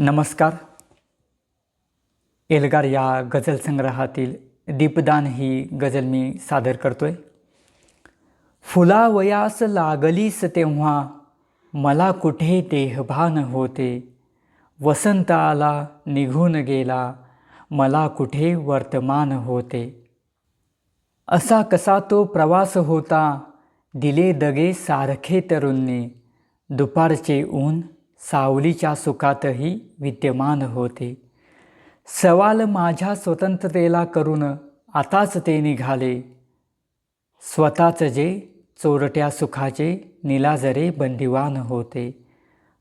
नमस्कार. एल्गार या गझल संग्रहातील दीपदान ही गझल मी सादर करतोय. फुलावयास लागलीस तेव्हा मला कुठे देहभान होते? वसंत आला निघून गेला मला कुठे वर्तमान होते? असा कसा तो प्रवास होता? दिले दगे सारखे तरुणने दुपारचे ऊन सावलीच्या सुखातही विद्यमान होते. सवाल माझ्या स्वतंत्रतेला करून आताच ते निघाले. स्वतःच जे चोरट्या सुखाचे निलाजरे बंदिवान होते.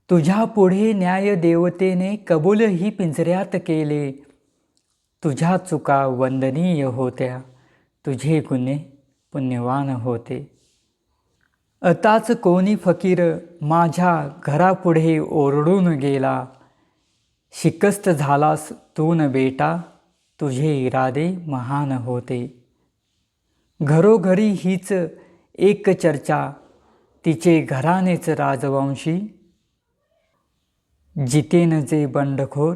तुझ्या पुढे न्याय देवतेने कबूलही पिंजऱ्यात केले. तुझ्या चुका वंदनीय होत्या. तुझे गुन्हे पुण्यवान होते. आताच कोणी फकीर माझ्या घरापुढे ओरडून गेला. शिकस्त झालास तू न बेटा तुझे इरादे महान होते. घरोघरी हीच एक चर्चा तिचे घरानेच राजवंशी. जितेन जे बंडखोर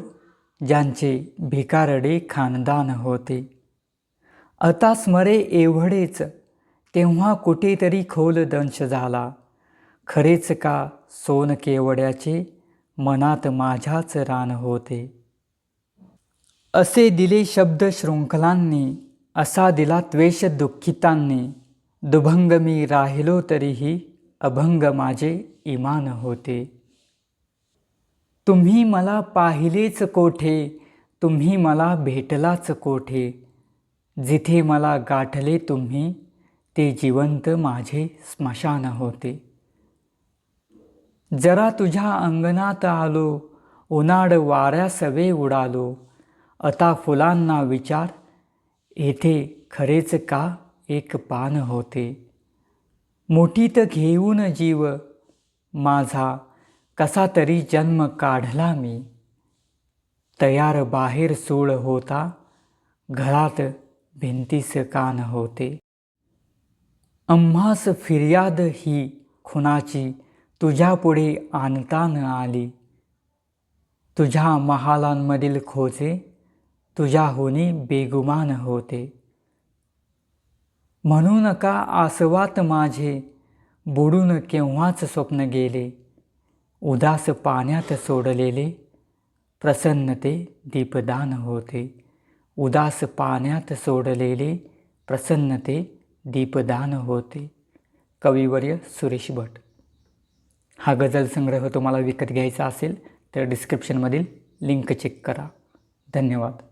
ज्यांचे भिकारडे खानदान होते. आता स्मरे एवढेच तेव्हा कुठेतरी खोल दंश झाला. खरेच का सोन केवड्याचे मनात माझ्याच रान होते. असे दिले शब्द शृंखलांनी असा दिला त्वेष दुःखितांनी. दुभंग मी राहिलो तरीही अभंग माझे इमान होते. तुम्ही मला पाहिलेच कोठे? तुम्ही मला भेटलाच कोठे? जिथे मला गाठले तुम्ही ते जिवंत माझे स्मशान होते. जरा तुझ्या अंगणात आलो उन्हाळ वाऱ्या सवे उडालो. आता फुलांना विचार येथे खरेच का एक पान होते? मुठीत घेऊन जीव माझा कसा तरी जन्म काढला मी? तयार बाहेर सोळ होता घरात भिंतीस कान होते. अम्हास फिर्याद ही खुनाची तुझ्यापुढे आणता न आली. तुझ्या महालांमधील खोचे तुझ्याहुनी बेगुमान होते. म्हणून का आसवात माझे बुडून केव्हाच स्वप्न गेले? उदास पाण्यात सोडलेले प्रसन्नते दीपदान होते. उदास पाण्यात सोडलेले प्रसन्नते दीपदान होते. कविवर्य सुरेश भट. हा गझल संग्रह तुम्हाला विकत घ्यायचा असेल तर डिस्क्रिप्शनमधील लिंक चेक करा. धन्यवाद.